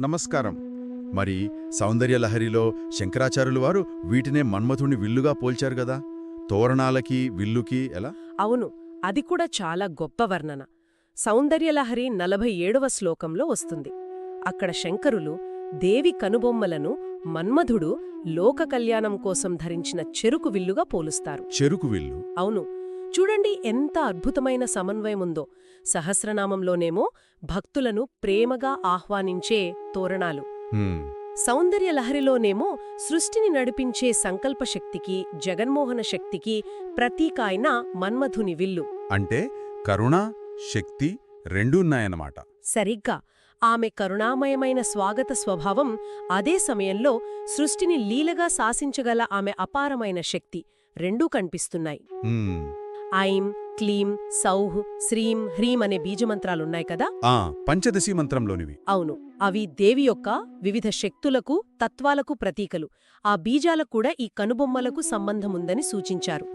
నమస్కారం. మరి సౌందర్యలహరిలో శంకరాచార్యులు వారు వీటినే మన్మథుని విల్లుగా పోల్చారు గదా తోరణాలకి విల్లుకి ఎలా? అవును అది కూడా చాలా గొప్ప వర్ణన. సౌందర్యలహరి నలభై ఏడవ శ్లోకంలో వస్తుంది. అక్కడ శంకరులు దేవి కనుబొమ్మలను మన్మధుడు లోక కళ్యాణం కోసం ధరించిన చెరుకు విల్లుగా పోలుస్తారు. చెరుకు విల్లు? అవును చూడండి ఎంత అద్భుతమైన సమన్వయముందో. సహస్రనామంలోనేమో భక్తులను ప్రేమగా ఆహ్వానించే తోరణాలు. హ్మ్, సౌందర్య లహరిలోనేమో సృష్టిని నడిపించే సంకల్పశక్తికి జగన్మోహన శక్తికి ప్రతీక అయిన మన్మధుని విల్లు. అంటే కరుణ శక్తి రెండూన్నాయన్నమాట సరిగ్గా. ఆమె కరుణామయమైన స్వాగత స్వభావం అదే సమయంలో సృష్టిని లీలగా శాసించగల ఆమె అపారమైన శక్తి రెండూ కనిపిస్తున్నాయి. ఐం క్లీం సౌహ్ శ్రీం హ్రీం అనే బీజమంత్రాలున్నాయి కదా? ఆ పంచదశి మంత్రంలోనివి. అవును. అవి దేవి యొక్క వివిధ శక్తులకు తత్వాలకు ప్రతీకలు. ఆ బీజాలకు కూడా ఈ కనుబొమ్మలకు సంబంధముందని సూచించారు.